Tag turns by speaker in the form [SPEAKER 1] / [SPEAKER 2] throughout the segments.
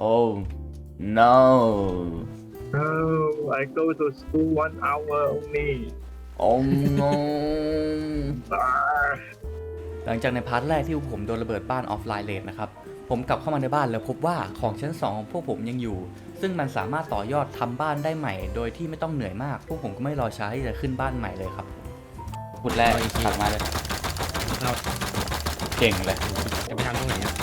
[SPEAKER 1] Oh no
[SPEAKER 2] No, I go to school one hour only.
[SPEAKER 1] Oh no
[SPEAKER 2] Ah.
[SPEAKER 1] หลังจากในพาร์ทแรกที่ผมโดนระเบิดบ้านออฟไลน์เลนนะครับ ผมกลับเข้ามาในบ้านแล้วพบว่าของชั้น 2 ของพวกผมยังอยู่ ซึ่งมันสามารถต่อยอดทำบ้านได้ใหม่ โดยที่ไม่ต้องเหนื่อยมาก พวกผมก็ไม่รอช้าที่จะขึ้นบ้านใหม่เลยครับขุดแรกตัดมาเลย
[SPEAKER 3] เรา
[SPEAKER 1] เก่งเลย
[SPEAKER 3] จะไปทำตรงไหนอะ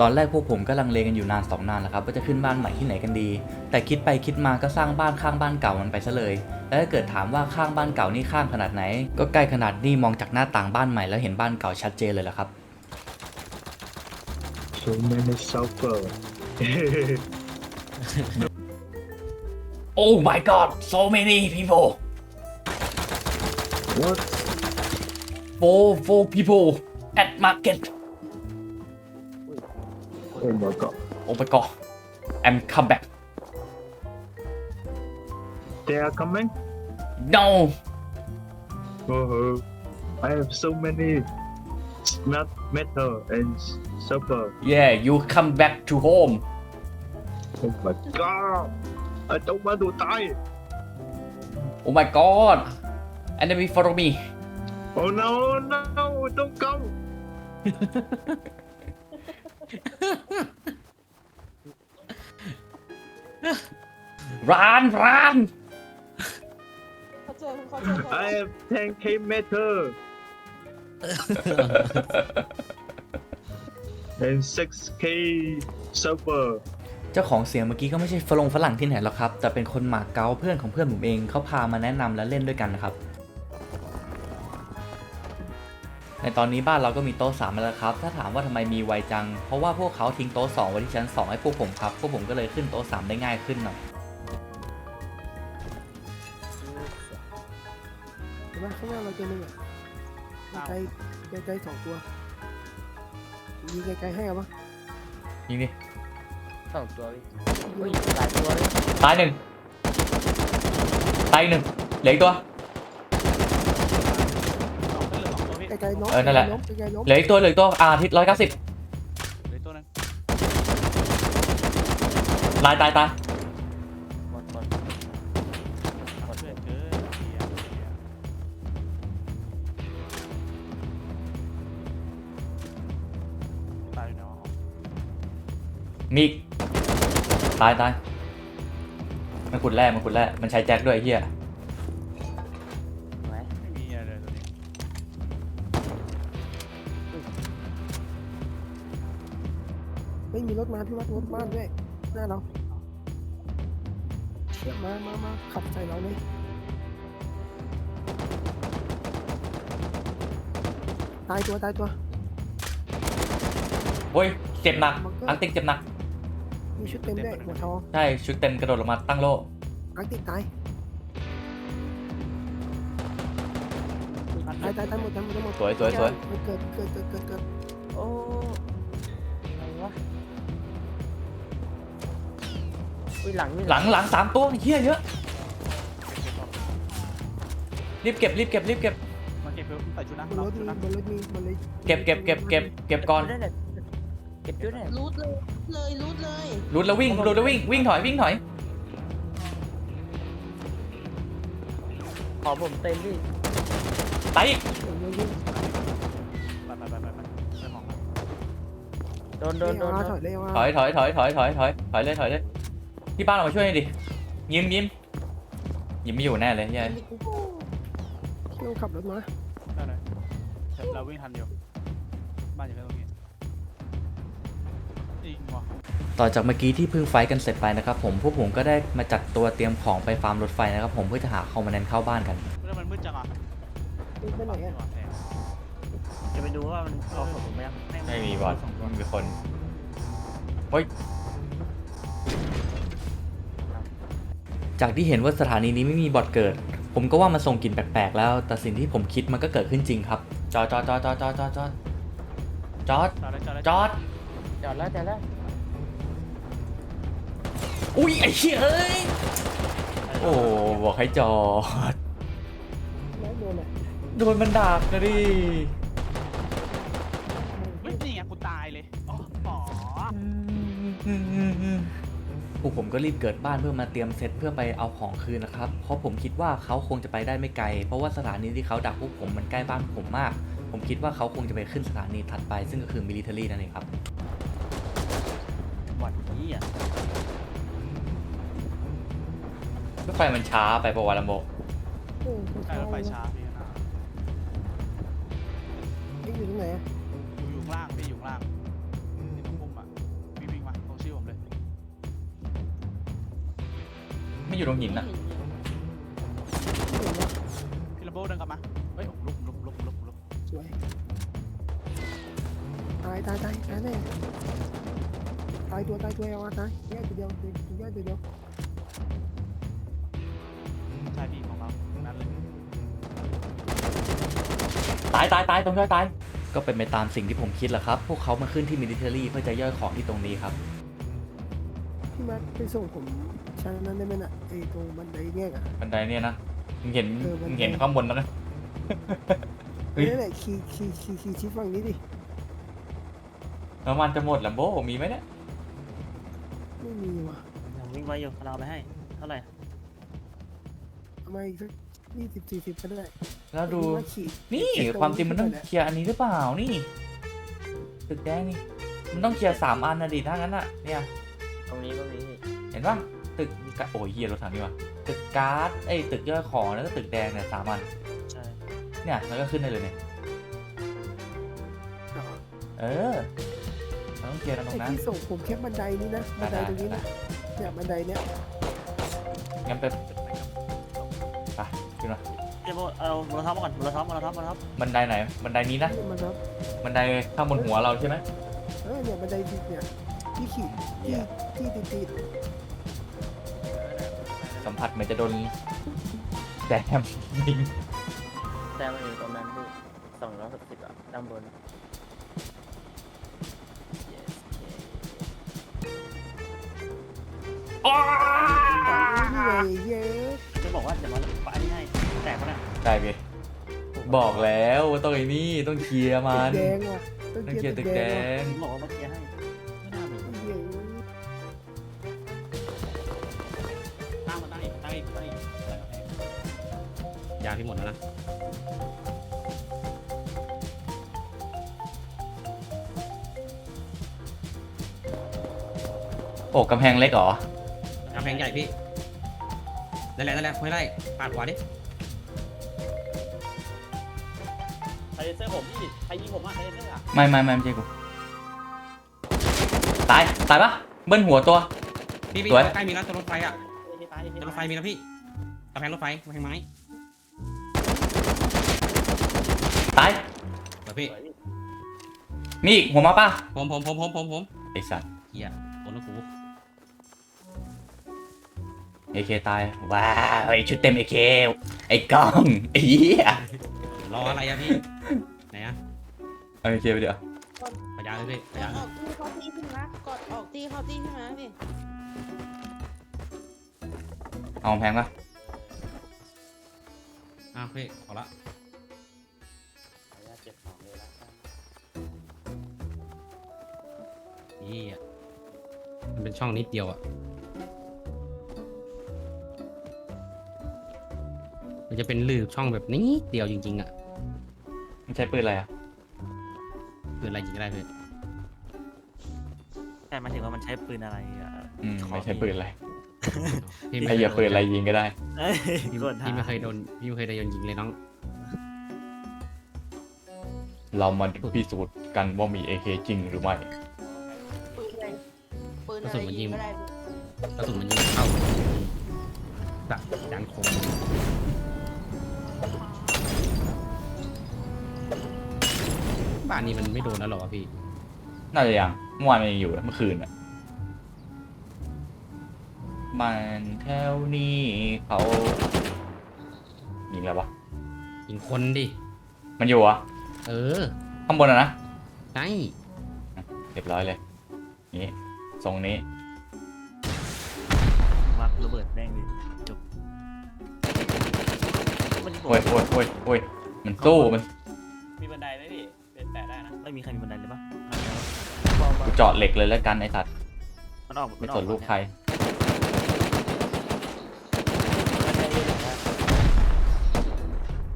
[SPEAKER 1] ตอนแรกพวกผมก็ลังเลกันอยู่นานสองนานแล้วครับว่าจะขึ้นบ้านใหม่ที่ไหนกันดี แต่คิดไปคิดมาก็สร้างบ้านข้างบ้านเก่ามันไปซะเลย แล้วถ้าเกิดถามว่าข้างบ้านเก่านี่ข้างขนาดไหน ก็ใกล้ขนาดนี่มองจากหน้าต่างบ้านใหม่แล้วเห็นบ้านเก่าชัดเจนเลยละครับ
[SPEAKER 2] So many sulfur.
[SPEAKER 1] Oh my god so many people
[SPEAKER 2] what?
[SPEAKER 1] four four people at market
[SPEAKER 2] Oh my god.
[SPEAKER 1] Oh my god I'm come back
[SPEAKER 2] They are coming?
[SPEAKER 1] no
[SPEAKER 2] Oh, I have so many smelt metal and sulfur.
[SPEAKER 1] yeah you come back to home
[SPEAKER 2] Oh my god. I don't want to die.
[SPEAKER 1] Oh my god enemy follow me
[SPEAKER 2] Oh no, no, don't go.
[SPEAKER 1] run run
[SPEAKER 4] เขาเจอเขาเจอเขา
[SPEAKER 2] I have 10k metal. and 6k sulfur.
[SPEAKER 1] เจ้าของเสียงเมื่อกี้ก็ไม่ใช่ฝรั่งฝรั่งที่ไหนหรอกครับ แต่เป็นคนหมาเก๊าเพื่อนของเพื่อนผมเองเขาพามาแนะนำและเล่นด้วยกันนะครับ ในตอนนี้บ้านเราก็มีโต๊ะสามแล้วครับ ถ้าถามว่าทำไมมีไวจัง เพราะว่าพวกเขาทิ้งโต๊ะสองไว้ที่ชั้นสองให้พวกผมครับ พวกผมก็เลยขึ้นโต๊ะสามได้ง่ายขึ้นหน่อย
[SPEAKER 5] เห็นไหมข้างหน้าเราเจอหนึ่งอะไกลไกลไกลๆสองตัวยิงไกลๆให้เอาปะ
[SPEAKER 1] ยิงดิ
[SPEAKER 6] สองตัวพี่อุ้ยหลายตัวเลย
[SPEAKER 1] ตายหนึ่งตายอีกหนึ่งเหลืออีกตัว
[SPEAKER 5] ไกลๆน้อง
[SPEAKER 1] เออนั่นแหละ
[SPEAKER 5] ไกลๆน้อง
[SPEAKER 1] เหลืออีกตัวเหลืออีกตัวอ่าทิศร้อยเก้าสิบ
[SPEAKER 7] เหลือตัวหนึง
[SPEAKER 1] ตายตายตาย
[SPEAKER 6] หมดหมด
[SPEAKER 7] ขอช่วยเกินเหี้ยเหี้ยตายอยู่เนาะ
[SPEAKER 1] มีอีกตายตายมันขุดแร่มันขุดแร่มันใช้แจ็คด้วยไอ้เฮีย
[SPEAKER 7] ร
[SPEAKER 5] ถมาพี่วัดรถบ้านด้วยหน้าเราเชือกมามามาขับใส่เราเลยตายตัวตายตัว
[SPEAKER 1] โอ้ยเจ็บหนักอาร์ติกเจ็บหนัก
[SPEAKER 5] มีชุดเต็มด้วยหัวทอง
[SPEAKER 1] ใช่ชุดเต็มกระโดดลงมาตั้งโล่
[SPEAKER 5] อาร์ติกตายตายตายตายหมดตายหมดตายหมด
[SPEAKER 1] สวยสวยสวย
[SPEAKER 5] เกิดเกิดเกิดเกิดเกิด
[SPEAKER 6] โอ้ อุ้ยหลังนี่
[SPEAKER 1] หลังหลังสามตัวเฮียเยอะรีบเก็บรีบเก็บรีบเก็บ
[SPEAKER 7] มาเก็บเพิ่มใส่ชุดนะ
[SPEAKER 5] บนรถ
[SPEAKER 7] ชุ
[SPEAKER 5] มี
[SPEAKER 7] ดนะ
[SPEAKER 5] บนรถมีบนรถ
[SPEAKER 1] เก็บเก็บเก็บเก็บเก็บก่อน
[SPEAKER 6] เก็บด้วยเนี่ยเก็บด้วยเนี่ย
[SPEAKER 4] รูดเลยเลยรูดเลย
[SPEAKER 1] รุดแล้ววิ่งรุดแล้ววิ่งวิ่งถอยวิ่งถอย
[SPEAKER 6] ขอผมเต็มพี่
[SPEAKER 1] ตายอีก
[SPEAKER 7] ไปไปไปไปไปเจ้าของครับ
[SPEAKER 6] โดนโดนโดน
[SPEAKER 5] เล
[SPEAKER 6] โด
[SPEAKER 5] ย
[SPEAKER 6] น
[SPEAKER 5] เลย
[SPEAKER 1] ถอยถอยถอยถอยถอยถอยถอยเลยถอยเลย ที่บ้านเรามาช่วยหน่อยดิยิ้มยิ้มยิ้มไม่อยู่แน่เลยเฮีย
[SPEAKER 5] ที่เราขับรถมา
[SPEAKER 7] ได้เลยเราวิ่งทันอยู่บ้านอยู่แค่ตรงนี้จริงวะ
[SPEAKER 1] ต่อจากเมื่อกี้ที่เพิ่งไฟท์กันเสร็จไปนะครับผมพวกผมก็ได้มาจัดตัวเตรียมของไปฟาร์มรถไฟนะครับผมเพื่อจะหาคอมมานแนนเข้าบ้านกัน
[SPEAKER 7] แล้วมันมืดจังอะ
[SPEAKER 5] ไปไหนอะ
[SPEAKER 7] แสง
[SPEAKER 6] จะไปดูว่ามันเอาของผมไหมยัง
[SPEAKER 1] ไม่มีบอลมีคนเฮ้ย จากที่เห็นว่าสถานีนี้ไม่มีบอทเกิด ผมก็ว่ามันส่งกลิ่นแปลกๆแล้ว แต่สิ่งที่ผมคิดมันก็เกิดขึ้นจริงครับ จอดจอดจอดจอดจอดจอดจอดจอด
[SPEAKER 7] จอดเลยจอดเลย
[SPEAKER 1] จอด
[SPEAKER 6] จอดแล้วจอดแล้ว
[SPEAKER 1] อุ้ยไอ้เหี้ยเอ้ยโอ้บอกให้จอด
[SPEAKER 5] แล้วโดนอะ
[SPEAKER 1] โดนมันดักนะดิ พวกผมก็รีบเกิดบ้านเพื่อมาเตรียมเซตเพื่อไปเอาของคืนนะครับ เพราะผมคิดว่าเขาคงจะไปได้ไม่ไกล เพราะว่าสถานีที่เขาดักพวกผมมันใกล้บ้านผมมาก ผมคิดว่าเขาคงจะไปขึ้นสถานีถัดไป ซึ่งก็คือมิลิเทอรี่นั่นเองครับ
[SPEAKER 6] หวัดนี้อะ
[SPEAKER 1] รถไฟมันช้าไปประวัติลำโบ
[SPEAKER 5] โอ้
[SPEAKER 7] ใช่รถไฟช้าพี่นะ
[SPEAKER 5] เอ็งอยู่ตรงไหนอะ
[SPEAKER 7] อยู่อยู่ข้างล่างพี่อยู่ข้างล่าง
[SPEAKER 1] ไม่อยู่ตรงหินนะ
[SPEAKER 7] พี่ลัมโบ้เดินกลับมา เฮ้ยลุกลุกลุกลุกลุก
[SPEAKER 5] สวยตายตายตายตายแน่ตายตัวตายตัวเอามาตายแยกตัวเดียวเดียวแยกตัวเดียว
[SPEAKER 7] ใช่พี่ของเราตรงนั้นเลย
[SPEAKER 1] ตายตายตายตรงย่อยตาย ก็เป็นไปตามสิ่งที่ผมคิดแหละครับ พวกเขามาขึ้นที่มิลิเทอรี่เพื่อจะย่อยของที่ตรงนี้ครับ
[SPEAKER 5] พี่มาไปส่งผม ชั้นนั้นได้ไหมน่ะไอ้ตรงบันไดแยกอะ
[SPEAKER 1] บันไดเนี่ยนะมึงเห็น
[SPEAKER 5] เออบันได
[SPEAKER 1] มึงเห็นข้างบนแล้วนะ เฮ้ย
[SPEAKER 5] นี่แหละขี่ขี่ขี่ขี่ชิดฝั่งนี้ดิ
[SPEAKER 1] น้ำมันจะหมดลำโบมีไหมเนี่ย
[SPEAKER 5] ไม่มีว่ะ
[SPEAKER 6] ยังวิ่งไวอยู่เราเอาไปให้ เท่าไหร่
[SPEAKER 5] เอามาอีกสักยี่สิบสี่สิบก็ได้
[SPEAKER 1] แล้วดู
[SPEAKER 5] ว่าขี่
[SPEAKER 1] นี่
[SPEAKER 5] เก็บตรง
[SPEAKER 1] ความจริงมันต้อง
[SPEAKER 5] ขึ้นไปแหละ
[SPEAKER 1] เคลียร์อันนี้หรือเปล่านี่ตึกแดงนี่ มันต้องเคลียร์สามอันนะดิถ้างั้นอะเนี่ย
[SPEAKER 6] ตรงนี้ก็มี
[SPEAKER 1] เห็นป่ะ ตึกกะโอ้ยเฮียรถถังนี่ว่ะตึกการ์ดไอ้ยตึกย่อยของแล้วก็ตึกแดงเนี่ยสามอัน
[SPEAKER 6] ใช่
[SPEAKER 1] เนี่ยแล้วก็ขึ้นได้เลยเนี่ย
[SPEAKER 5] อ๋อ
[SPEAKER 1] เออเราต้องเคลียร์กันตร
[SPEAKER 5] ไอ้
[SPEAKER 1] งนั้น
[SPEAKER 5] ที่ส่งผมแค่บันไดนี้นะบันไดตรงนี้นะเนี่ยบันไดเนี้ย
[SPEAKER 1] งั้นไปไปขึ้นมา
[SPEAKER 6] เดี๋ยวเอาโมโลท็อปมาก่อนโมโลท็อปโมโลท็อปโมโลท็อป
[SPEAKER 1] บันไดไหนบันไดนี้นะ
[SPEAKER 5] นี่มันครับ
[SPEAKER 1] บันไดข้างบนหัวเราใช่ไหม
[SPEAKER 5] เออเนี่ยบันไดที่เนี่ยที่ขี่ที่ที่ติดติด
[SPEAKER 1] สัม ผัสเหมือนจะโดนแดมยิง
[SPEAKER 6] แต่มันอยู่ตรงนั้นพี่สองร้อยหกสิบอะด้านบน
[SPEAKER 5] นี่ไงเย้
[SPEAKER 6] จะบอกว่าเดี๋ยวมาปะอันนี้ให้แตกปะเนี่ย
[SPEAKER 1] ได้พี่บอกแล้วว่าต้องไอ้นี่ต้องเคลียร์มัน
[SPEAKER 5] ตึกแดงว่ะต้อง
[SPEAKER 1] ต้อง
[SPEAKER 5] เกี
[SPEAKER 1] เคลี
[SPEAKER 5] ย
[SPEAKER 1] ย
[SPEAKER 5] ร์
[SPEAKER 1] ร์
[SPEAKER 5] ตึ
[SPEAKER 1] ตึ
[SPEAKER 5] ก
[SPEAKER 1] ก
[SPEAKER 5] แด
[SPEAKER 1] แด
[SPEAKER 5] งว่ะ
[SPEAKER 1] ง
[SPEAKER 6] บอกว่ามาเคลียร์ให้
[SPEAKER 5] ยา
[SPEAKER 3] พี่หมดแล้วนะ
[SPEAKER 1] โอ้กำแพงเล็กเหรอ
[SPEAKER 3] กำแพงใหญ่พี่นั่นแหละนั่นแหละไม่ไล่ปาดขวาดิ
[SPEAKER 6] ใครเซอร์ผมพี่ใครยิงผมอะใครเซอร์อะ
[SPEAKER 1] ไม่ไม่ไม่ไม่ใช่กูตายตายปะเบิ้ลหัวตัว
[SPEAKER 3] พี่พี่
[SPEAKER 1] สวย
[SPEAKER 3] ใกล้มีแล้วตัวรถไฟอะ
[SPEAKER 6] เฮ้ยตายเฮ้ย
[SPEAKER 3] ตัวรถไฟมีแล้วพี่กำแพงรถไฟกำแพงไม้ พี่
[SPEAKER 6] สวยพี่
[SPEAKER 1] มีอีกหัวมาป่ะ
[SPEAKER 3] ผมผมผมผมผมผม
[SPEAKER 1] ไอสัตว์
[SPEAKER 3] เฮียโดนแล้วกู
[SPEAKER 1] เอเคตาย ว้าวไอชุดเต็มเอเคไอกล้องไอ้เหี้ย
[SPEAKER 3] รออะไรอะพี่ ไหนอะ
[SPEAKER 1] เอาเอเคไปเดี๋ยว
[SPEAKER 3] พยาเลยพี่พ
[SPEAKER 4] ก
[SPEAKER 3] ยา
[SPEAKER 4] ดออกตีเข้าตีขึ้นมากดออกตีเข้าตีขึ้นมาพี่
[SPEAKER 1] เอากำแพงปะ
[SPEAKER 3] อ้าวพี่ขอละ
[SPEAKER 6] นี่อะ
[SPEAKER 3] มันเป็นช่องนิดเดียวอะมันจะเป็นลืบช่องแบบนี้เดียวจริงๆอะ
[SPEAKER 1] มันใช้ปืนอะไรอะ
[SPEAKER 3] คืออะไรยิงก็ได้พี่
[SPEAKER 6] แต่หมายถึงว่ามันใช้ปืนอะไรอะ
[SPEAKER 1] อืมไม่ใช่ปืนอะไร
[SPEAKER 3] พี่
[SPEAKER 1] ไอ้อย่าปืนอะไรยิงก็ได้
[SPEAKER 6] เอ้ย
[SPEAKER 3] พี่
[SPEAKER 6] กดหา
[SPEAKER 3] พี่ไม่เคยโดนพี่ไม่เคยโดนยิงเลยน้อง
[SPEAKER 1] เรามาพิสูจน์กันว่ามี AK จริงหรือไม่
[SPEAKER 4] ปืนอะไรปืน
[SPEAKER 3] กระ
[SPEAKER 4] อะ
[SPEAKER 3] สุ
[SPEAKER 4] ไร
[SPEAKER 3] นมันยิ
[SPEAKER 4] ยิ
[SPEAKER 3] ง
[SPEAKER 4] งก็ได้พี่
[SPEAKER 3] กระสุนมันยิงไม่เข้าดักดันคมบ้านนี้มันไม่โดนแล้วเหรอวะพี่
[SPEAKER 1] น่าจะยังเมื่อวานมันยังอยู่นะเมื่อคืนอะมันแถวนี้เขายิงแล้วปะ
[SPEAKER 3] ยิงคนดิ
[SPEAKER 1] มันอยู่เหรอะ
[SPEAKER 3] เออ
[SPEAKER 1] ข้างบนอะนะ
[SPEAKER 3] ใช่
[SPEAKER 1] เรียบร้อยเลยนี่ ทรงนี้
[SPEAKER 6] วักระเบิดแดงดิจบมันยิงผม
[SPEAKER 1] โอ้ยโอ้ยโอ้ยโอ้ยมันสู้มัน
[SPEAKER 7] มีบันไดไหมพี่เป็นแตะได้นะ
[SPEAKER 6] ไม่มีใครมีบันไดเลยปะ
[SPEAKER 1] กูเจาะเหล็กเลยแล้วกันไอ้สัตว์
[SPEAKER 8] มันออก
[SPEAKER 1] ไม่สนลูกใคร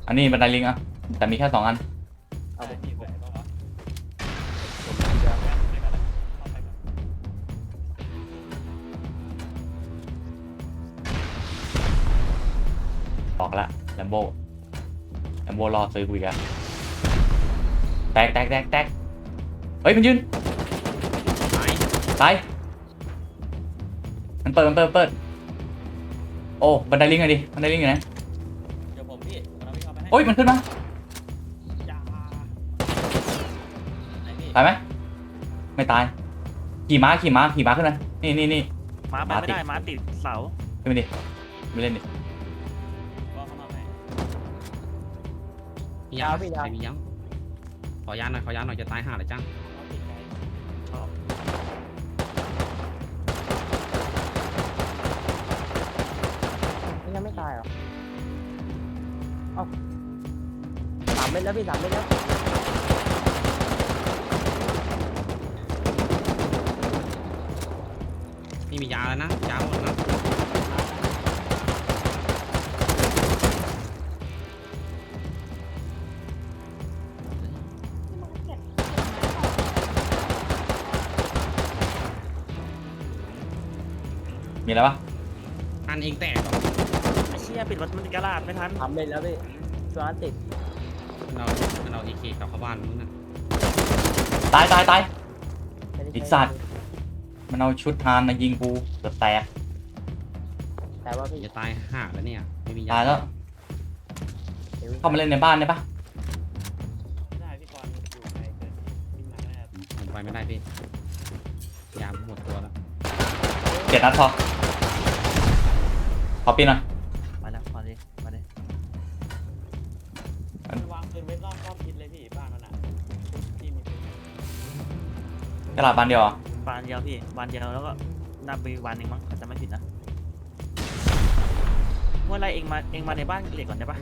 [SPEAKER 1] อันนี้บันไดลิงอะแต่มีแค่สองอัน
[SPEAKER 6] เอาไป
[SPEAKER 1] บ อกละแลมโบแลมโบรอซื้อกูอีกแล้วแตกแตกแตกแตกเฮ้ยมันยืน
[SPEAKER 3] หาย
[SPEAKER 1] ตายมันเปิดมันเปิดมันเปิดโอ้บันไดลิงไงดิบันไดลิงอยู่ไหน
[SPEAKER 6] เดี๋ยวผมพี่เราพี่เข้าไปให้
[SPEAKER 1] โอ้ยมันขึ้นมา
[SPEAKER 7] อย่า
[SPEAKER 6] ไหนพี่
[SPEAKER 1] ตายไหมไม่ตายขี่ม้าขี่ม้าขี่ม้าขึ้นมานี่นี่นี่
[SPEAKER 8] ม้าไปไม่ได้ ม้าติดเสา
[SPEAKER 1] ขึ้นมาดิไม่เล่นดิ
[SPEAKER 6] มี
[SPEAKER 3] ยังใครมียังขอยาหน่อยขอยาหน่อยจะตายห่าเลยจัง
[SPEAKER 6] เอาติดใจชอบ
[SPEAKER 5] ยังไม่ตายเหรอ เอ้าสามเม็ดแล้วพี่สามเม็ดแล้ว
[SPEAKER 3] นี่มียาแล้วนะยาหมดนะ
[SPEAKER 1] อะไรปะ
[SPEAKER 3] อันเองแตกเหรอ
[SPEAKER 8] ไอ้เชี่ยปิดประตูกระลาดไม่ทัน
[SPEAKER 5] สามเม็ดแล้วพี่ตัวนั้นติด
[SPEAKER 3] มันเอามันเอาเอเคกลับเข้าบ้านมึงนะ
[SPEAKER 1] ตายตายตาย
[SPEAKER 5] ไม่ได้
[SPEAKER 1] ไอ้
[SPEAKER 5] ใช้
[SPEAKER 1] สัตว์ มันเอาชุดฮานมายิงกูเกือบแตก
[SPEAKER 5] แต่ว่าพี่
[SPEAKER 3] จะตายห่าแล้วเนี่ย ไม่มียา
[SPEAKER 1] ตายแล้ว เข้ามาเล่นในบ้านได้ปะ
[SPEAKER 6] ไม่ได้พี่กรณ์อยู่ไกลเกินวิ่งมาแน่
[SPEAKER 3] ผมไปไม่ได้พี่ยาหมดตัวแล้ว
[SPEAKER 1] เจ็ดนัดพอ ขอปีนหน่อย
[SPEAKER 8] มาแล้วมาดิมาดิ
[SPEAKER 6] วางปืนไว้รอบรอบทิศเลยพี่บ้านมันอะที่มีปืน
[SPEAKER 1] กระดาษบานเดียวเหรอ
[SPEAKER 8] บานเดียวพี่บานเดียวแล้วก็นับไปวันหนึ่งมั้งเขาจะไม่ผิดนะเมื่อไรเองมาเองมาในบ้านเหล็กก่อนได้ปะ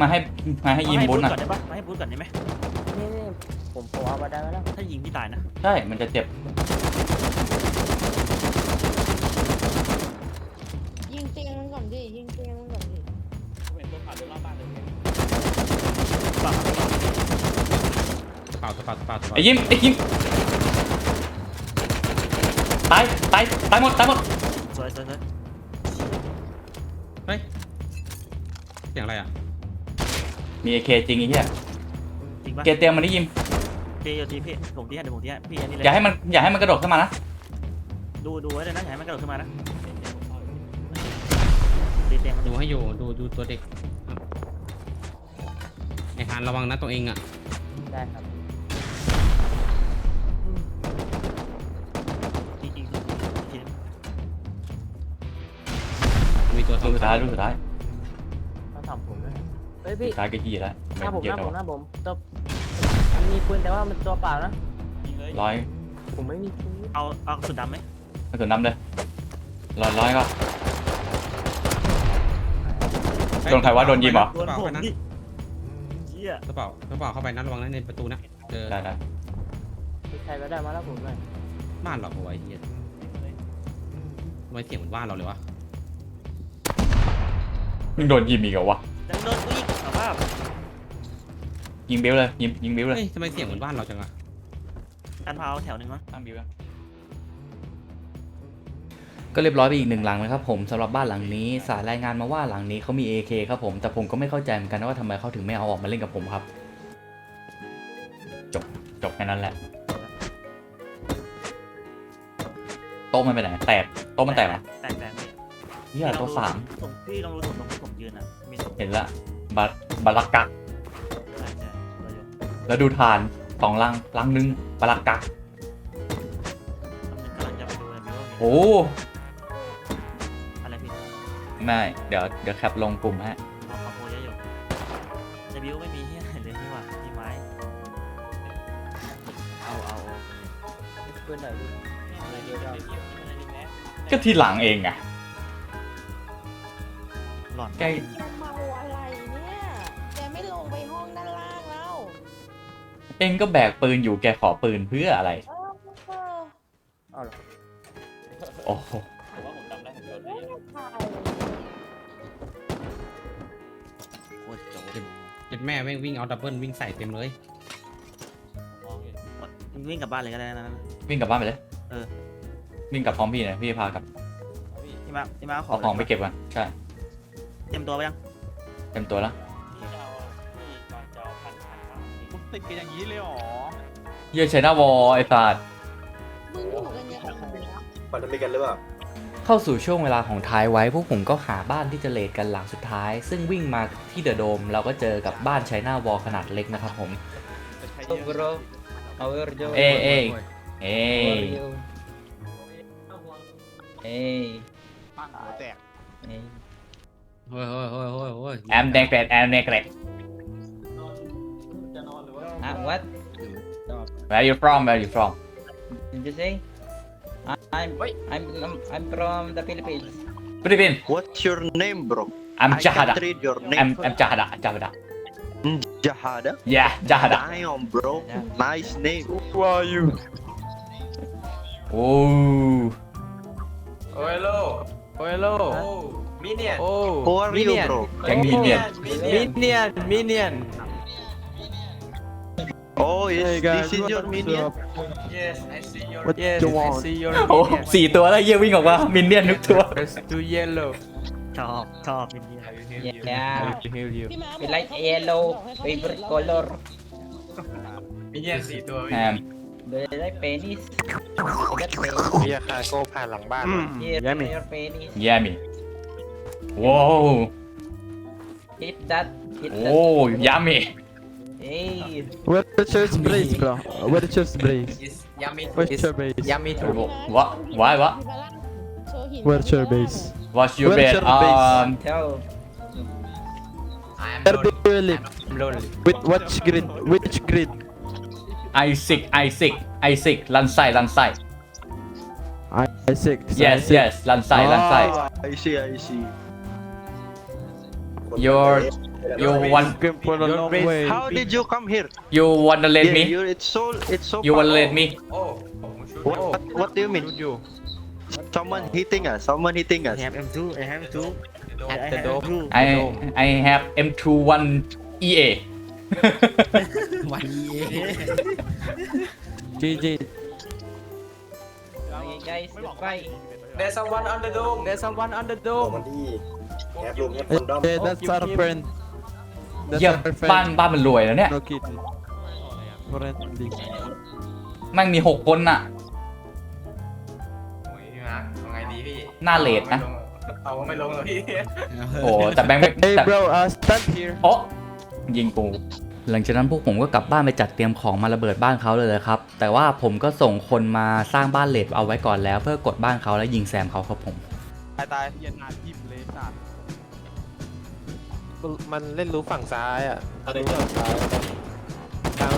[SPEAKER 1] มาให้มาให้ยิง
[SPEAKER 8] มา
[SPEAKER 1] บุญ
[SPEAKER 8] ก่
[SPEAKER 1] อะ
[SPEAKER 8] อนได้ปะมาให้บูธก่อนได้ไหม
[SPEAKER 5] นี่นี่ผมผมเอามาได้แล้ว
[SPEAKER 8] ถ้ายิงพี่ตายนะ
[SPEAKER 1] ใช่มันจะเจ็บ
[SPEAKER 6] ปล่า
[SPEAKER 3] กระเป๋ากระเป๋ากระเป๋ากระเป๋า
[SPEAKER 1] ไอ้ยิ้มไอ้ยิ้มตายตายตายหมดตายหมด
[SPEAKER 8] สวยสวยสวย
[SPEAKER 3] เฮ้ยเสียงอะไรอะ
[SPEAKER 1] มีเอเคจริงไอ้เหี้ย
[SPEAKER 8] จริงปะ
[SPEAKER 1] เกเตรียมมันได้ยิม
[SPEAKER 8] เจโยทีพี่ผมที่ให้เดี๋ยวผมที่ให้พี่อันนี้เลย
[SPEAKER 1] อย่าให้มันอย่าให้มันกระโดดขึ้นมานะ
[SPEAKER 8] ดูดูไว้เลยนะอย่าให้มันกระโดดขึ้นมานะ
[SPEAKER 6] เดี๋ยวผมเข้าอยู่
[SPEAKER 8] ตีเตียงมัน
[SPEAKER 3] ดูให้อยู่ดูดูตัวเด็กอะไอ้ฮานระวังนะตัวเองอะ
[SPEAKER 5] ได้ครับ
[SPEAKER 1] ลูกสุดท้ายลูกสุดท้าย
[SPEAKER 5] ต้องทำผมด้วยเฮ้ยพี่
[SPEAKER 1] สุดท้ายก็ยี่แล้ว
[SPEAKER 5] หน้าผม
[SPEAKER 1] เย
[SPEAKER 5] ห
[SPEAKER 1] อะ
[SPEAKER 5] น้า
[SPEAKER 1] แล้ว
[SPEAKER 5] ผมหน้าผมตัวมันมีปืนแต่ว่ามันตัวเปล่านะ
[SPEAKER 6] ยิงเลย
[SPEAKER 1] ร้อย
[SPEAKER 5] ผมไม่มีปืน
[SPEAKER 8] เอาเอาสุดดำไหม
[SPEAKER 1] กระสุนน้ำเลยร้อยร้อยก็ โดนใครวะโดนยิงเหรอ
[SPEAKER 8] โดนผมดิเชี่ย
[SPEAKER 3] กระเป๋ากระเป๋าเข้าไปนะระวังนะในประตูนะเจอ
[SPEAKER 1] ได้ได้
[SPEAKER 5] มีใครก็ได้มาแล้วผมหน่อย
[SPEAKER 3] บ้านเราเอาไว้เฮียทำไมเสียงเหมือนบ้านเราเลยวะ
[SPEAKER 1] มึงโดนยิงอีกเหรอวะ
[SPEAKER 8] ยังโดนกูอีกเอาว่า
[SPEAKER 1] ยิงเบลเลยยิงยิงเบลเลย
[SPEAKER 3] เฮ้ยทำไมเสียงเหมือนบ้านเราจังอะ
[SPEAKER 8] การพาวแถวหนึ่งมั้ง
[SPEAKER 1] ตั้งบิวก็เรียบร้อยไปอีกหนึ่งหลังนะครับผมสำหรับบ้านหลังนี้สายรายงานมาว่าหลังนี้เขามี AK ครับผมแต่ผมก็ไม่เข้าใจเหมือนกันนะว่าทำไมเขาถึงไม่เอาออกมาเล่นกับผมครับ จบจบแค่นั้นแหละโต๊ะมันไปไหนแตกโต๊ะมันแตกเหรอ
[SPEAKER 8] แตกแตกพี่
[SPEAKER 1] เฮียโต๊ะสาม
[SPEAKER 8] ผมพี่ลองดูตรงที่ผมยื นอะมีศพ
[SPEAKER 1] เห็นละบัตบาลักกัก
[SPEAKER 8] ใช่ใช่เราอยู่
[SPEAKER 1] แล้วดูทานสองลังลังหนึงบาลักกัก
[SPEAKER 8] ตำแหน่งกำลังจะไปดูเลยว่ามี
[SPEAKER 1] โอ้
[SPEAKER 8] อะไรพี่
[SPEAKER 1] ไม่เดี๋ยวเดี๋ยวแคปลงกลุ่มฮะ
[SPEAKER 8] เอาคอมโพเยอะอยู่เดบิวไม่มีเฮียอะไรเลยนี่หว่ามีไม้เอาเอาเอา
[SPEAKER 5] มีปืนหน่อยพี่
[SPEAKER 6] อะไรเดียวเดียวเดียวอะไรดีแม่
[SPEAKER 1] ก็ทีหลังเองอะ
[SPEAKER 8] หลอน
[SPEAKER 1] ใกล้
[SPEAKER 4] แกเมาอะไรเนี่ย แกไม่ลงไปห้องด้านล่างแล้ว
[SPEAKER 1] เองก็แบกปืนอยู่แกขอปืนเพื่ออะไร
[SPEAKER 4] เออเออ
[SPEAKER 5] เอาเหรอ
[SPEAKER 1] โอ้โห
[SPEAKER 9] ผมว่าผมจำได้ผมโดนไป
[SPEAKER 8] โคตรโจร
[SPEAKER 3] เจ็ดแม่แม่งวิ่งเอาดับเบิลวิ่งใส่เต็มเลย
[SPEAKER 8] มองอยู่มึงวิ่งกลับบ้านเลยก็ได้นะ
[SPEAKER 1] วิ่งกลับบ้านไปเลย
[SPEAKER 8] เออ
[SPEAKER 1] วิ่งกลับพร้อมพี่นะพี่พากลับ
[SPEAKER 8] พี่มาพี่มาเอาขอ
[SPEAKER 1] เอา
[SPEAKER 8] ง
[SPEAKER 1] ของไปเก็บกันใช่
[SPEAKER 8] เตรียมตัวไปยัง
[SPEAKER 1] เต็มตัวแล้ว
[SPEAKER 7] ผมติดกันอย่างนี้เลยเหรอ
[SPEAKER 1] เยี่ยใช้หน้าวอลไอ้สัตว์
[SPEAKER 4] มึงอยู่กันยังไงวะ
[SPEAKER 10] ปันธมิตรกันหรือเปล่า
[SPEAKER 1] เข้าสู่ช่วงเวลาของท้ายไว้ พวกผมก็หาบ้านที่จะเลดกันหลังสุดท้าย ซึ่งวิ่งมาที่เดอะโดม เราก็เจอกับบ้านใช้หน้าวอลขนาดเล็กนะครับผม
[SPEAKER 9] bro how are you
[SPEAKER 1] เอ้เอ้เอ้
[SPEAKER 9] เอ้ย
[SPEAKER 7] ปั้งหัวแตก
[SPEAKER 9] เอ้ย
[SPEAKER 3] โอ้ยโอ้ยโอ้ยโอ้ยโอ้ย
[SPEAKER 1] แอมแดงเป็ดแอมแดงเกร็ด
[SPEAKER 9] ah what
[SPEAKER 1] Where you from Where you from
[SPEAKER 9] did you say I- I'm I'm I'm I'm from the Philippines
[SPEAKER 1] ฟิลิปปินส์
[SPEAKER 10] What's your name bro
[SPEAKER 1] I'm
[SPEAKER 10] I
[SPEAKER 1] Jahada
[SPEAKER 10] can't read your
[SPEAKER 1] I'm
[SPEAKER 10] name
[SPEAKER 1] I'm Jahada Jahada
[SPEAKER 10] Jahada
[SPEAKER 1] Yeah Jahada
[SPEAKER 10] Damn bro
[SPEAKER 9] Yeah.
[SPEAKER 10] Nice name
[SPEAKER 11] Who are you?
[SPEAKER 1] โอ้
[SPEAKER 12] โอ้ยโลโอ้ยโล มิเนียน
[SPEAKER 11] Oh,
[SPEAKER 10] Who are you bro
[SPEAKER 1] แกงดีเนี่ย
[SPEAKER 12] มิเนียนมิเนียน
[SPEAKER 10] Oh is this is your minion
[SPEAKER 12] yes I see your
[SPEAKER 11] What
[SPEAKER 12] yes
[SPEAKER 11] you
[SPEAKER 12] I
[SPEAKER 11] want?
[SPEAKER 12] see your
[SPEAKER 1] โอ้สี่ตัวแล้วเยี่ยวิ่งออกมามินเนี่ยนทุกตัว
[SPEAKER 12] Press to yellow
[SPEAKER 8] ชอบชอบเป็นเหี้ย
[SPEAKER 9] yeah
[SPEAKER 12] to heal you
[SPEAKER 4] พี่ม้า
[SPEAKER 9] we like yellow favorite color
[SPEAKER 12] มิเนียนสี่ตัว
[SPEAKER 1] แอม
[SPEAKER 9] do you like penis I got penis
[SPEAKER 11] เบียร์คาโก้ผ่านหลังบ้าน
[SPEAKER 9] here
[SPEAKER 12] Yummy.
[SPEAKER 9] your penis
[SPEAKER 1] แย่มิ ว้าว
[SPEAKER 9] hit that hit
[SPEAKER 1] โอ้
[SPEAKER 9] that
[SPEAKER 1] ยามิ
[SPEAKER 9] hey
[SPEAKER 11] Where the church base bro Where the church base
[SPEAKER 12] is yummy
[SPEAKER 11] Where's
[SPEAKER 12] is
[SPEAKER 11] your base
[SPEAKER 12] yummy to
[SPEAKER 1] วะวะวะ
[SPEAKER 4] โชว์หิน
[SPEAKER 11] Where's your base
[SPEAKER 1] What's your
[SPEAKER 11] Where's
[SPEAKER 1] bed
[SPEAKER 11] your base?
[SPEAKER 1] um
[SPEAKER 9] tell
[SPEAKER 12] I am
[SPEAKER 11] Where do
[SPEAKER 12] lonely
[SPEAKER 11] you live
[SPEAKER 12] I'm lonely
[SPEAKER 11] With which grid Which grid
[SPEAKER 1] Isaac Isaac Isaac ลันไส้ลันไส้
[SPEAKER 11] I six
[SPEAKER 1] yes yes ลันไส้ลันไส้
[SPEAKER 10] I see I see
[SPEAKER 1] Your- You Your want
[SPEAKER 11] came for a
[SPEAKER 12] Your
[SPEAKER 11] long way.
[SPEAKER 10] How did you come here?
[SPEAKER 1] you wanna let
[SPEAKER 10] Yeah,
[SPEAKER 1] me?
[SPEAKER 10] You It's so it's so.
[SPEAKER 1] You wanna let me?
[SPEAKER 12] Oh, oh
[SPEAKER 10] What, what, what do you mean?
[SPEAKER 12] you.
[SPEAKER 10] Someone hitting us. Someone hitting us.
[SPEAKER 8] I have M2, I have M2. I At
[SPEAKER 12] the
[SPEAKER 8] have. M2.
[SPEAKER 1] I I have M21 EA.
[SPEAKER 3] One year.
[SPEAKER 11] GG.
[SPEAKER 9] Okay, guys, goodbye.
[SPEAKER 12] There's someone on the dome. There's someone on the dome.
[SPEAKER 11] Okay that's our friend That's
[SPEAKER 1] เยี่ยม
[SPEAKER 11] our
[SPEAKER 1] บ้าน
[SPEAKER 11] friend
[SPEAKER 1] บ้านมันรวยแล้วเนี่ย
[SPEAKER 11] No kidding Friendly
[SPEAKER 1] แมันมีหกคนน่ะ
[SPEAKER 12] โอ้ยพี่มาร์คเอาไงดีพี่
[SPEAKER 1] หน้าเลทนะ
[SPEAKER 12] เอาไม่ลงหรอกพี่
[SPEAKER 1] โอ้แต่แบงค์ไม่
[SPEAKER 11] Hey
[SPEAKER 1] แต่
[SPEAKER 11] bro uh stand here
[SPEAKER 1] โอ้ยิงกู หลังจากนั้นพวกผมก็กลับบ้านไปจัดเตรียมของมาระเบิดบ้านเขาเลยเลยครับ แต่ว่าผมก็ส่งคนมาสร้างบ้านเลดเอาไว้ก่อนแล้ว เพื่อกดบ้านเขาแล้วยิงแซมเขาครับผม
[SPEAKER 7] ตายตายเย็นนาทิมเลยสัตว์
[SPEAKER 11] มันเล่นรู้ฝั่งซ้ายอะรู้ฝั่งซ้ายทาง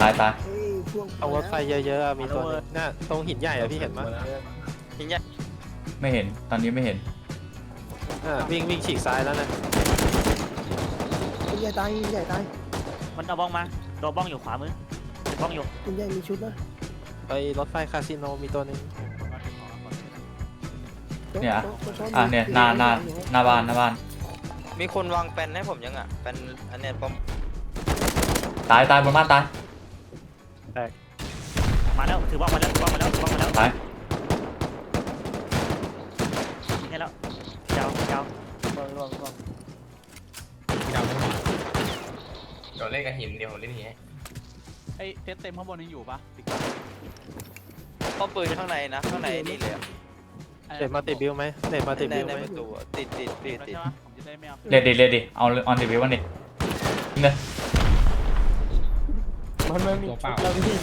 [SPEAKER 1] ตายตาย
[SPEAKER 5] เฮ้ยช่วง
[SPEAKER 11] เอารถไฟเยอะๆอะมีตัวหนึงน่ะตรงหินใหญ่อะพี่เห็นมั้ย
[SPEAKER 1] ไม่เห็นตอนนี้ไม่เห็น
[SPEAKER 11] อ่าวิ่งวิ่งฉีกซ้ายแล้วนะ
[SPEAKER 5] ยิงใหญ่ตายยิงใหญ่ตาย
[SPEAKER 8] มันเอาบ้องมาตัวบ้องอยู่ขวามือบ้องอยู่
[SPEAKER 5] ยิงใหญ่มีชุดนะ
[SPEAKER 11] ไปรถไฟคาสิโนมีตัวหนึง
[SPEAKER 1] เนี่ย
[SPEAKER 5] โต๊ะโต๊ะโต๊ะ
[SPEAKER 1] อะเนี่ยหน้าหน้าหน้าบ้านหน้าบ้าน
[SPEAKER 12] มีคนวางแปนให้ผมยังอะแปนอันเนี้ยผม
[SPEAKER 1] ตายตายบนบ้านตาย
[SPEAKER 8] มาแล้วถือบ้องมาแล้วถือบ้องมาแล้วถือบ้องมาแล้ว
[SPEAKER 1] ตาย
[SPEAKER 8] ยิงให้แล้วยาวยาว
[SPEAKER 12] เดี๋ยวเล่นกับหินเดี๋ยวผมเล่นหินให้
[SPEAKER 7] ไอ้เซตเต็มข้างบนยังอยู่ปะติ๊ก
[SPEAKER 12] ป้อมปืนข้างในนะข้างในนี่เลย
[SPEAKER 11] เด็ดมาติดบิวไหมเด็ดมาติด
[SPEAKER 12] ใน
[SPEAKER 11] บิว
[SPEAKER 12] ใน
[SPEAKER 11] ไหม
[SPEAKER 12] ประตูติดติด
[SPEAKER 7] ติ
[SPEAKER 12] ติ
[SPEAKER 7] ด
[SPEAKER 12] ด
[SPEAKER 7] แล้ว
[SPEAKER 12] ติด
[SPEAKER 7] ใช่ปะผมจะ ได้ไม่เอา
[SPEAKER 1] เรดดิเรดดิเอาออนเดวิววันดิเนี่ย
[SPEAKER 11] มันไม่มี
[SPEAKER 3] ตัวเปล่า
[SPEAKER 11] เราพี่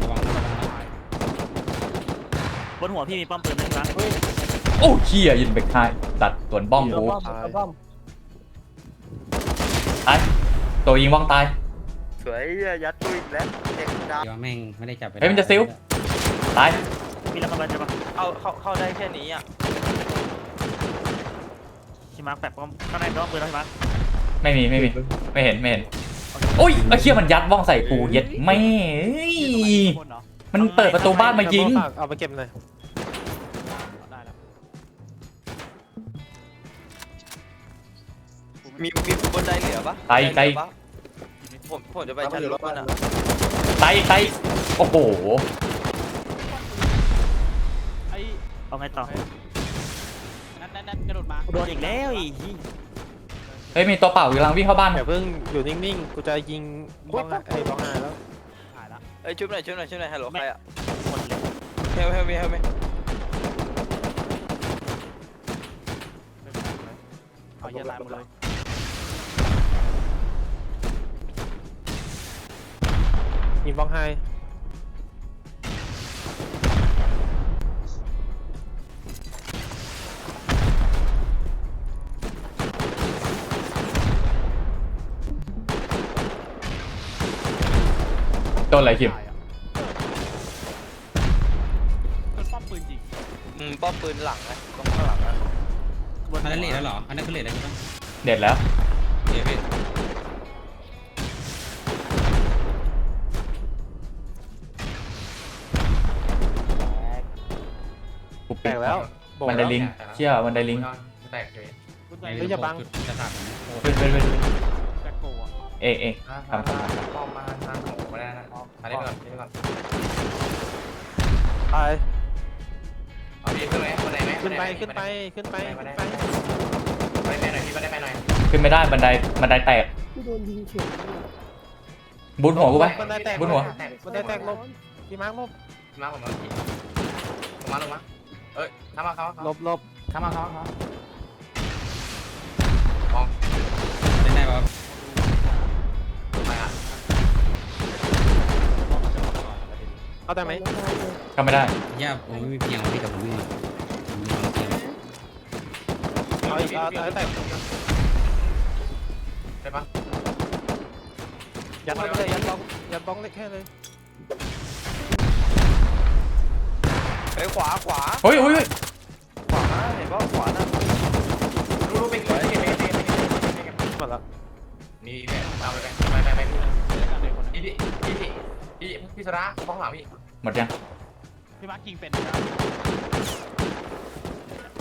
[SPEAKER 3] ระวังระวังนะ
[SPEAKER 8] บนหัวพี่มีป้อมปืนไหมครับ
[SPEAKER 1] โอ้เฮียยิงไปค่ายตัดสวนบ้องกู
[SPEAKER 11] ตาย
[SPEAKER 1] ตายตัวยิงบ้องตาย
[SPEAKER 12] สวยยัดตัวอีกแล้วเด็กดา
[SPEAKER 3] เดี๋ยวแม่งไม่ได้จับไป
[SPEAKER 1] เฮ้ยมันจะซิล ตาย
[SPEAKER 8] มีระเบิดใช่ปะ
[SPEAKER 12] เข้าเข้าเข้าได้แค่นี้อะ
[SPEAKER 8] ชิมาร์คแปะป้อมข้างในป้อมปืนแล้วใช่ไหม
[SPEAKER 1] ไม่มีไม่มีไม่เห็นไม่เห็น
[SPEAKER 8] โอเค
[SPEAKER 1] โอ้ยไอ้เชี่ยมันยัดบ้องใส่กูเย็ดแม่เอ้ย
[SPEAKER 7] คนเหรอ
[SPEAKER 1] มันเปิดประตูบ้านมายิง
[SPEAKER 13] เอาไปเก็บเลย
[SPEAKER 7] ได้แล้ว
[SPEAKER 14] มีมีบนไดเหลือปะ
[SPEAKER 1] ไตไต
[SPEAKER 14] เหลือปะผมผมจะไปชั้นรถมันอะ
[SPEAKER 1] ไตไตโอ้โห
[SPEAKER 7] ไอ้
[SPEAKER 8] เอาไงต่อ
[SPEAKER 7] นั่นนั่นนั่นกระโดดมา
[SPEAKER 8] โดนอีกแล้วอีก
[SPEAKER 1] เฮ้ยมีตัวเปล่าอยู่กำลังวิ่งเข้าบ้าน
[SPEAKER 13] อย่าเพิ่งอยู่นิ่งๆ กูจะยิงบ้องไอ้บ้องหายแล้ว
[SPEAKER 7] หายละ
[SPEAKER 14] เอ้ยชุบหน่อยชุบหน่อยชุบหน่อยฮัลโหลใครอะ
[SPEAKER 8] หมดเลย
[SPEAKER 14] เฮลเฮลมีเฮลมี
[SPEAKER 7] ไม่เป็นไรเลยเอาเหี้ยตายหมดเลย
[SPEAKER 13] ยิงบ้องหา ย
[SPEAKER 1] โดนอะไรคิม
[SPEAKER 7] ตายอะมันป้อมปืนจริง
[SPEAKER 14] อืมป้อมปืนหลังนะตรงข้างหลังอะ
[SPEAKER 12] อันนั้นเลทแล้วเหรอ อันนั้นคือเลทอะไรพี่ต้อง
[SPEAKER 1] เด็ดแล้ว
[SPEAKER 12] เดี๋ยวพี่
[SPEAKER 1] กู
[SPEAKER 13] แตกแล้วโบก
[SPEAKER 1] มันได
[SPEAKER 13] แล้ว
[SPEAKER 1] ลิงเชี่ยมันไดลิง
[SPEAKER 7] คุณ
[SPEAKER 12] ไอ้
[SPEAKER 7] ใจ
[SPEAKER 13] เฮ้ยอย่าบัง
[SPEAKER 12] จุดจะตัดผมนะ
[SPEAKER 1] เป็นเป็นเป็น
[SPEAKER 7] แจ็คโกอะ
[SPEAKER 1] เอะเอะทำทำทำ
[SPEAKER 13] ตาย
[SPEAKER 12] เอาพี่ขึ้นไหมคนไหนไหม
[SPEAKER 13] ขึ้นไปขึ้นไปขึ้นไปขึ้นไป
[SPEAKER 12] ไปแม่หน่อยพี่ไปได้แม่หน่อย
[SPEAKER 1] ขึ้นไม่ได้บันไดบันไดแตก
[SPEAKER 13] กูโดนยิงเฉียด
[SPEAKER 1] บุญหัวกูไป
[SPEAKER 13] บันไดแตก
[SPEAKER 1] บนหัว
[SPEAKER 13] บันไดแตกลบพี่มาร์คลบ
[SPEAKER 12] มาผมมาพี่ผมมาลงมาเอ้ยทำมาเขา
[SPEAKER 13] ลบลบ
[SPEAKER 12] ทำมาเขาเขาอ๋อได้ไหมวะไเอา
[SPEAKER 13] ได้ไหม
[SPEAKER 1] เข้าไม่ได้
[SPEAKER 12] ย่าผมไม่มีเพียงพี่กับผมวิ่งมาผมวิ่งมาเพียง
[SPEAKER 13] เอาอีกเอาเอาแตก
[SPEAKER 12] ใช่ปะ
[SPEAKER 13] ยัดเข้าไปเลยยัดบ้องยัดบ้องเล็กแค่เลย
[SPEAKER 14] เฮ้ยขวาขวา
[SPEAKER 1] เฮ้ยเฮ้ยเฮ้ย
[SPEAKER 14] ขวาเห็นป่ะขวาน่ะ
[SPEAKER 12] รู้รู้ไปกี่ไปกี่ไปกี่ไปกี่
[SPEAKER 13] หมดแล้ว
[SPEAKER 12] มีแม่เอาไปไปไปไป
[SPEAKER 7] เล่นกันเลยคน
[SPEAKER 12] พี่พี่พี่ พี่พี่สระบ้องหลังพี่
[SPEAKER 1] หมดยัง
[SPEAKER 7] พี่มาร์คยิงเป็นนะ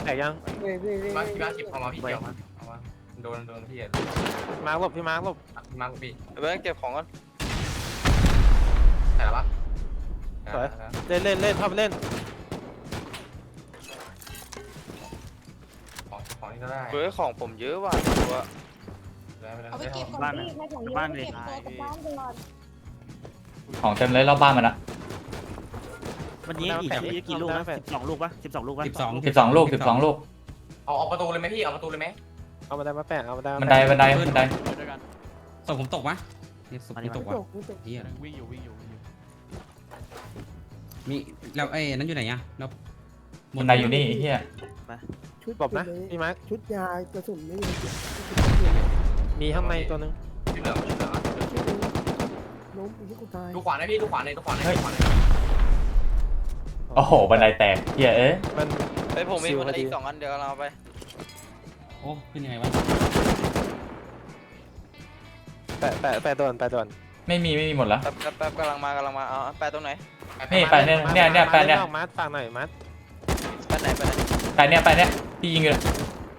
[SPEAKER 13] แตกยัง
[SPEAKER 12] มาพี่มาเก็บของเราพี่เกี่ยวมาเอามาโดนโดนพี่
[SPEAKER 13] มาร์คลบพี่มาร์คลบ
[SPEAKER 12] พี่มาพี่
[SPEAKER 14] เดี๋ยวไปเก็บของก่อน
[SPEAKER 12] แต่ละปะ
[SPEAKER 13] เล่นเล่นเล่นเข้าไปเล่น
[SPEAKER 12] ของของนี่ก็ได้
[SPEAKER 14] เฮ้ยของผมเยอะว่ะตัว
[SPEAKER 4] เอาไปเก็บก่อน
[SPEAKER 8] บ้าน
[SPEAKER 4] พี่ไม่ของเยอะ
[SPEAKER 8] บ้าน
[SPEAKER 4] เก็
[SPEAKER 8] เลย
[SPEAKER 4] บตัวกลับบ้านก่อน
[SPEAKER 1] ของเต็มเลยรอบบ้านมันอะ
[SPEAKER 8] วันนี้กี่กี่กี่ลูกนะสิบสองลูกปะสิบสองลูกปะ
[SPEAKER 12] สิบสอง
[SPEAKER 1] สิบสองลูกสิบสองลูก
[SPEAKER 12] เอาเอาประตูเลยไหมพี่ เอาประตูเลยไหม
[SPEAKER 13] เอามาได้มาแปะเอามาได้
[SPEAKER 1] บันไดบันไดบันได
[SPEAKER 7] ไปด้วยกัน
[SPEAKER 12] ศพผมตกปะศพผมตกวะเฮีย
[SPEAKER 7] วิ่งอยู่วิ่งอยู่วิ่งอยู่
[SPEAKER 12] มีแล้วไอ้นั้นอยู่ไหนอะแล้ว
[SPEAKER 1] บันไดอยู่นี่ไอ้เฮีย
[SPEAKER 13] ชุดบนะพี่มาร์คชุดยากระสุนไม่มีมีข้างในตัวนึง
[SPEAKER 12] ที่เหลือที่เหลือ
[SPEAKER 13] ล้มที่กูตาย
[SPEAKER 12] ดูขวานะพี่ดูขวาเลยดูขวาเลยดูขวาเลย
[SPEAKER 1] โอ้โห บันไดแตกเฮียเอ้ย
[SPEAKER 13] มัน
[SPEAKER 14] เฮ้ยผมมี
[SPEAKER 13] ซิล
[SPEAKER 14] คน
[SPEAKER 13] พอดี
[SPEAKER 14] อีกสองอันเดี๋ยวเราเอาไป
[SPEAKER 12] โอ้ขึ้นยังไงวะ
[SPEAKER 13] แปะแปะแปะโดนแปะโดน
[SPEAKER 1] ไม่มีไม่มีหมดแล้ว
[SPEAKER 14] แป๊บแป๊บแป๊บกำลังมากำลังมาเอาแปะตรงไหน
[SPEAKER 1] นี่ไปเนี่ยเนี่ยเนี่ยไปเนี่ย
[SPEAKER 13] มัดฝากหน่อยมัด
[SPEAKER 14] แปะไหนแปะไหน
[SPEAKER 1] ไปเนี่ยไปเนี่ยพี่ยิงอยู่เลย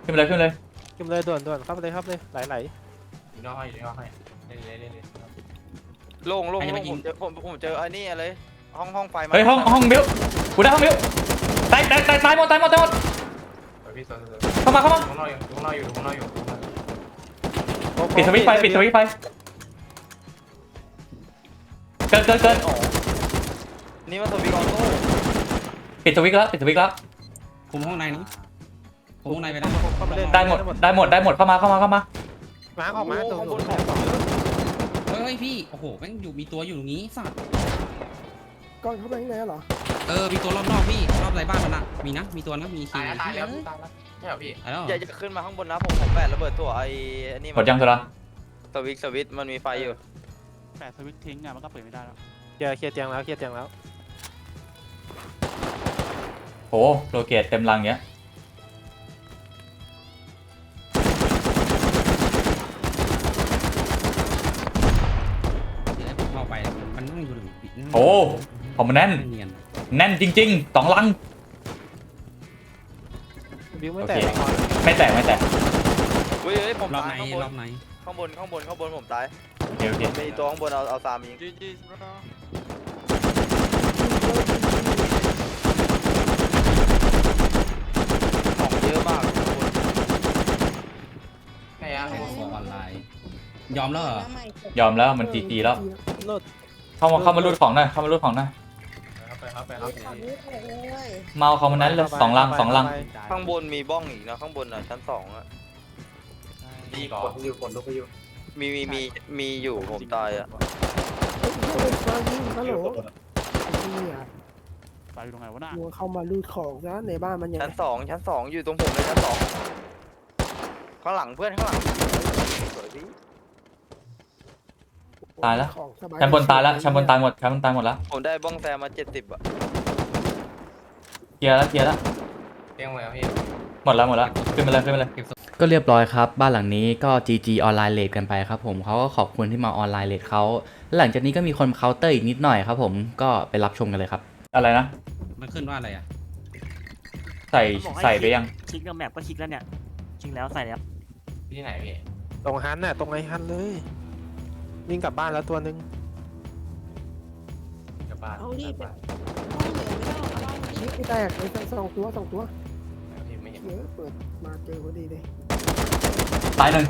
[SPEAKER 1] ขึ้นไปเลยขึ้นไปเลย
[SPEAKER 13] ขึ้นเลยด่วนด่วนเข้าไปเลยครับเลยไหลไหล
[SPEAKER 12] อยู่นอกให้อยู่นอกให้เล่นเล่นเล่นเล่น
[SPEAKER 14] โล่งโล่ง
[SPEAKER 12] ใครจะ
[SPEAKER 14] โล่
[SPEAKER 12] มางยิ
[SPEAKER 14] ผ
[SPEAKER 12] ง
[SPEAKER 14] มเจอผมผมเจอไอ้นี่อะไรห้องห้องไฟมา
[SPEAKER 1] เฮ้ยห้องห้องบิวกูได้ห้องบิวตายตายตายตายหมดตายหมดตายหมด
[SPEAKER 12] พี่โซนโซน
[SPEAKER 1] เข้ามาเข้ามา
[SPEAKER 12] ข้างนอกอยู่ข้างนอกอยู่ข้างนอกอยู่
[SPEAKER 1] ปิดสวิตช์ไฟปิดสวิตช์ไฟเกินเกินเกิน
[SPEAKER 14] อ๋อนี่มันสวิกออโต้
[SPEAKER 1] ปิดสวิตช์แล้วปิดสวิตช์แล้ว
[SPEAKER 12] คุมห้องในนี้คุมห้องในไปได้
[SPEAKER 13] เข้าไปเล่น
[SPEAKER 1] ได้หมดได้หมดได้หมดเข้ามาเข้ามาเข้ามา
[SPEAKER 13] มาร์คออกมาตัว
[SPEAKER 14] ข้างบ
[SPEAKER 13] ตัวน
[SPEAKER 14] ของ
[SPEAKER 12] เฮ้ยพี่ โอ้โหแม่งอยู่มีตัวอยู่ตรงนี้สัตว์
[SPEAKER 13] ก้อนเข้าไปข้างในเหรอ
[SPEAKER 12] เออมีตัวรอบนอกพี่รอบไรบ้านมันอะมีนะมีตัวนะมีคิว
[SPEAKER 3] ตายแล้ว
[SPEAKER 12] พี่
[SPEAKER 3] ตายแล้ว
[SPEAKER 12] เอ้ย
[SPEAKER 3] ตายแล้วใช่เหรอพี่
[SPEAKER 12] ตายแล้ว
[SPEAKER 14] อย่าจะขึ้นมาข้างบนนะผมผมแปะระเบิดตัวไอ้อันนี่
[SPEAKER 1] หมดยังสุดละ
[SPEAKER 14] สวิกสวิตมันมีไฟอยู่
[SPEAKER 7] แปะสวิตช์ทิ้งอะมันก็เปิดไม่ได้แล้ว
[SPEAKER 13] เคลียร์เคลียร์เตียงแล้วเคลียร์เตียงแล้ว
[SPEAKER 1] โหโลเกตเต็มรังเงี้ย โอ้ผมแน่น
[SPEAKER 3] เนียน
[SPEAKER 1] แน่นจริงๆสองลัง
[SPEAKER 7] บิวไม่
[SPEAKER 1] โอ
[SPEAKER 7] แต
[SPEAKER 1] เค
[SPEAKER 7] กแน่นอน
[SPEAKER 1] ไม่แตกไม่แตก
[SPEAKER 14] เฮ้ยเฮ้ยผม
[SPEAKER 3] รอบ
[SPEAKER 14] ตาย
[SPEAKER 3] ไหน
[SPEAKER 14] ข้างบน
[SPEAKER 3] รอบไหน
[SPEAKER 14] ข้างบนข้างบนข้างบนผมตาย
[SPEAKER 1] โอเคโอเค
[SPEAKER 14] มีตัวข้างบนเอาเอาซามยิง
[SPEAKER 8] จีจี
[SPEAKER 14] ของเยอะมากข้างบน
[SPEAKER 3] ไงอะของออนไลน์ ยอมแล้วเหรอ
[SPEAKER 4] น้ำใหม่จบ
[SPEAKER 1] ยอมแล้วมันจีจีแล้ว
[SPEAKER 5] โลด
[SPEAKER 1] เข้ามาเข้ามารูดของหน่อยเข้ามารูดของหน่อย
[SPEAKER 4] ขอนี้เลย
[SPEAKER 1] เมาเขามานั้นเลยสองลังสองลัง
[SPEAKER 14] ข้างบนมีบ้องอีกนะข้างบนอะชั้นสองอะ
[SPEAKER 8] ดีก่อน
[SPEAKER 14] มีมีมีมีอยู่ผมตายอะ
[SPEAKER 5] เฮ้ยเฮ้ยมายิงฮัลโหลเนี่ย
[SPEAKER 7] ไปอยู่ตรงไหนวะน่ะ
[SPEAKER 5] มัวเข้ามาลูดของซะในบ้านมันยัง
[SPEAKER 14] ชั้นสองชั้นสองอยู่ตรงผมเลยชั้นสองข้างหลังเพื่อนข้างหลังสวยดิ
[SPEAKER 1] ตายแล้ว
[SPEAKER 5] ของสาย
[SPEAKER 1] ชั้นบนตายแล้วชั้นบนตายหมดชั้นบนตายหมดแล้ว
[SPEAKER 14] ผมได้บ้องแซมมาเจ็ดสิบอะ
[SPEAKER 1] เคลียร์แล้วเคลียร์แล้ว
[SPEAKER 3] เตียงไว้พี่
[SPEAKER 1] หมดแล้วหมดแล้วขึ้นไปเลยขึ้นไปเลยก็เรียบร้อยครับ บ้านหลังนี้ก็ GG ออนไลน์เลทกันไปครับผมเขาก็ขอบคุณที่มาออนไลน์เลทเขาแล้วหลังจากนี้ก็มีคนเคาน์เตอร์อีกนิดหน่อยครับผมก็ไปรับชมกันเลยครับ อะไรนะ
[SPEAKER 3] มันขึ้นว่าอะไรอะ
[SPEAKER 1] ใส่ใส่ไปยัง
[SPEAKER 8] คลิกกับแมปก็คลิกแล้วเนี่ยคลิกแล้วใส่แล้ว
[SPEAKER 3] ที่ไหนพี่
[SPEAKER 5] ตรงฮันน่ะตรงไอ้ฮันเลย วิ่งกลับบ้านแล้วตัวนึง
[SPEAKER 3] กลับบ้าน
[SPEAKER 4] เอาดิไป ห้องเหลือไม่ต้องเอาบ้านนี้
[SPEAKER 5] นี่แตกไอ้สองตัวสองตัว
[SPEAKER 3] พี่ไม่เห็น
[SPEAKER 5] เยอะเปิดมาเจอพอดีเลย
[SPEAKER 1] ตายหนึ่ง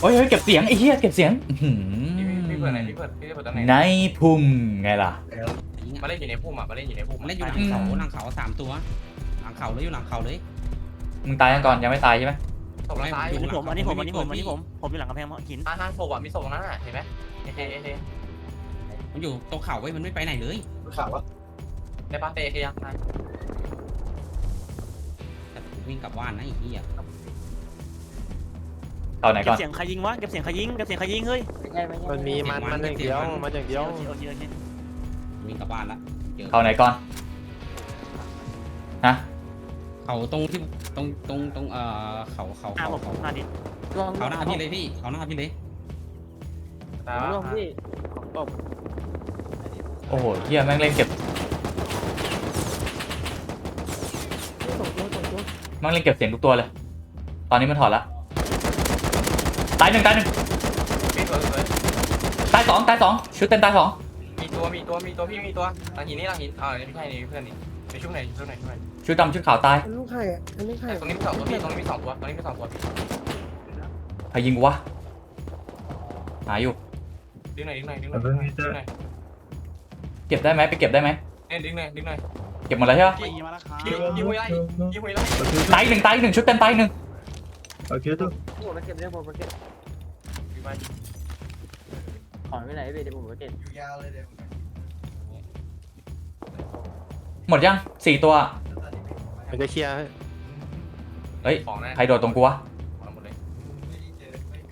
[SPEAKER 1] โอ้ยเฮ้ยเก็บเสียงไอ้เหี้ยเก็บเสียงอื้อหือ
[SPEAKER 3] พี่เปิดไหนพี่เปิดพี่เปิดตรงไหน
[SPEAKER 1] ในพุ่มไงล่ะ
[SPEAKER 3] มาเล่นอยู่ในพุ่มอะมาเล่นอยู่ในพุ่มเล่นอยู่หลังเขาหลังเขาสามตัว หลังเขาเลยอยู่หลังเขาเลย
[SPEAKER 1] มึงตายยังก่อนยังไม่ตายใช่ไหม
[SPEAKER 3] ศพซ้าย
[SPEAKER 8] อันนี้ผมอันนี้ผมอันนี้ผมอันนี้ผมผมอยู่หลังกำแพงหิน
[SPEAKER 3] อ่าฮะศพอะมีศพตรงนั้นอะเห็นไหมเอเอเอมันอยู่ตรงเขาไว้มันไม่ไปไหนเลยเขาวะได้ปะเตะเคยังวิ่งกลับบ้านนะไอ้เหี้ย
[SPEAKER 1] เอาไหน
[SPEAKER 8] เก็
[SPEAKER 1] ก่
[SPEAKER 8] บ
[SPEAKER 1] อน
[SPEAKER 8] เสียงใครยิงวะเก็บเสียงใครยิงเก็บเสียงใครยิงเฮ้ย
[SPEAKER 5] มันมีมันมันอย่างเดียวมันอย่างเดียว
[SPEAKER 8] โอเคโอเคโอเค
[SPEAKER 3] วิ่งกลับบ้านละเจอ
[SPEAKER 1] เอาไหนก่อน
[SPEAKER 3] เขาตรงที่ตรงตรงตรงเอ่อเขาเขา
[SPEAKER 8] หน้า
[SPEAKER 3] เขา
[SPEAKER 8] ผม
[SPEAKER 3] เขา
[SPEAKER 8] หน้าดิ
[SPEAKER 3] เขาหน้าพี่เลยพี่เขาหน้าพี่เลย
[SPEAKER 5] ร่วมพี่
[SPEAKER 1] โอ้โหเฮียแม่งเล่นเก็บ
[SPEAKER 5] สองตัวสองตัว
[SPEAKER 1] แม่งเล่นเก็บเสียงทุกตัวเลย ตอนนี้มันถอดละตายหนึ่งตายหนึ่งตายสองตายสองชุดเต็มตายสอง
[SPEAKER 3] มีตัวมีตัวมีตัวพี่มีตัวหลังหินนี่หลังหินอ่าไม่ใช่นี่เพื่อนนี่ใน ช่วงไหนช่วงไหนช่วงไหน
[SPEAKER 1] ชุดดำชุดขาวตาย
[SPEAKER 5] อันลูกไข่อะอันลูกไข่
[SPEAKER 3] ตรงนี้มีสองตัวพี่ตรงนี้มีสองตัวตรงนี้มีสองตัว
[SPEAKER 1] ใครยิงกูวะหาอยู่
[SPEAKER 3] ดึงหน่อยดึงหน่อยดึงหน่อยดึงหน่อย
[SPEAKER 1] เก็บได้ไหมไปเก็บได้ไหม
[SPEAKER 3] เนี่ยดึงหน่อยดึงหน่อย
[SPEAKER 1] เก็บหมดแล้วใช่ปะ
[SPEAKER 7] ปีมาแล้วครับ
[SPEAKER 3] ยิงยิงหัวไล่ยิงหัวไล่
[SPEAKER 1] ตายหนึ่งตายหนึ่งชุดเต็มตายหนึ่ง
[SPEAKER 2] โอเคตัว
[SPEAKER 5] ผมมาเก็บได้ผมมาเก็บ
[SPEAKER 6] ของไม่ไหนพี่เดี๋ยวผมไปเก็บ
[SPEAKER 1] หมดยังสี่ตัว
[SPEAKER 5] มันจะเคลียร์
[SPEAKER 1] เฮ้ย
[SPEAKER 3] ของนะ
[SPEAKER 1] ใครโดดตรงกูวะ
[SPEAKER 3] ของหมดเลย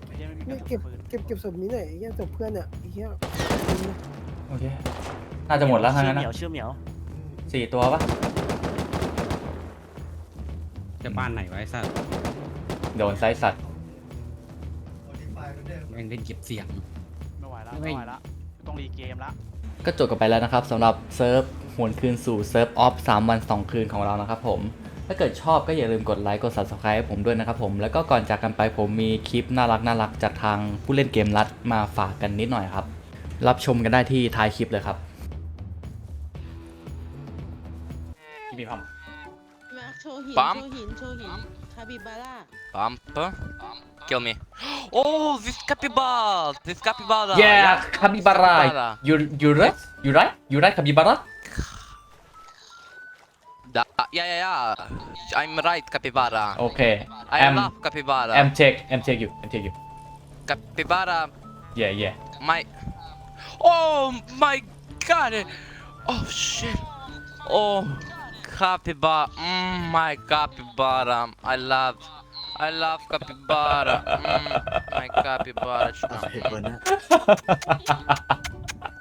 [SPEAKER 7] ไม่ใช่ไม่มีก
[SPEAKER 5] นี่
[SPEAKER 7] ระ
[SPEAKER 5] เก็บ
[SPEAKER 7] สุนปืน
[SPEAKER 5] เก็บเก็บศพนี้หน่อยไอ้เหี้ยศพเพื่อนเนี่ยไอ้เหี้ย
[SPEAKER 1] โอเค น่าจะหมดแล้วทาง
[SPEAKER 8] ชื่อ
[SPEAKER 1] นั้น
[SPEAKER 8] เหมี
[SPEAKER 1] นะ
[SPEAKER 8] ยวชื่อเหมียว
[SPEAKER 1] สี่ตัวปะ
[SPEAKER 3] จะบ้านไหนไว้สัตว์
[SPEAKER 1] โดนไซส์สัตว์
[SPEAKER 3] แม่งเล่นเก็บเสียง
[SPEAKER 7] ไม่ไหวแล้วไม่ไหวแล้วต้องรีเกมละ
[SPEAKER 1] ก็จบกันไปแล้วนะครับสำหรับเซิร์ฟ หวนคืนสู่เซิร์ฟออฟ3วัน 2 คืนของเรานะครับผมถ้าเกิดชอบก็อย่าลืมกดไลค์กด subscribe ให้ผมด้วยนะครับผม แล้วก็ก่อนจากกันไปผมมีคลิปน่ารักน่ารักจากทางผู้เล่นเกมรัดมาฝากกันนิดหน่อยครับ รับชมกันได้ที่ท้ายคลิปเลยครับพี่มีความ
[SPEAKER 4] มาโชว์หิน
[SPEAKER 14] ปั๊ม
[SPEAKER 4] โชว์หิน โชว์หิน คาบิบาร่า
[SPEAKER 14] Pump. Kill me. Oh, this capybara. This capybara.
[SPEAKER 1] yeah คาบิบาร่า
[SPEAKER 14] capybara.
[SPEAKER 1] you you right you right you right คาบิบาร่า
[SPEAKER 14] Da ah, yeah, yeah, yeah. I'm right, Capybara.
[SPEAKER 1] Okay.
[SPEAKER 14] I
[SPEAKER 1] am
[SPEAKER 14] love Capybara.
[SPEAKER 1] I'm take, I'm take you, I'm take you.
[SPEAKER 14] Capybara.
[SPEAKER 1] Yeah, yeah.
[SPEAKER 14] My. Oh my God. Oh shit. Oh, Capybara. Mm, my Capybara. I love. I love capybara. Mm, my capybara.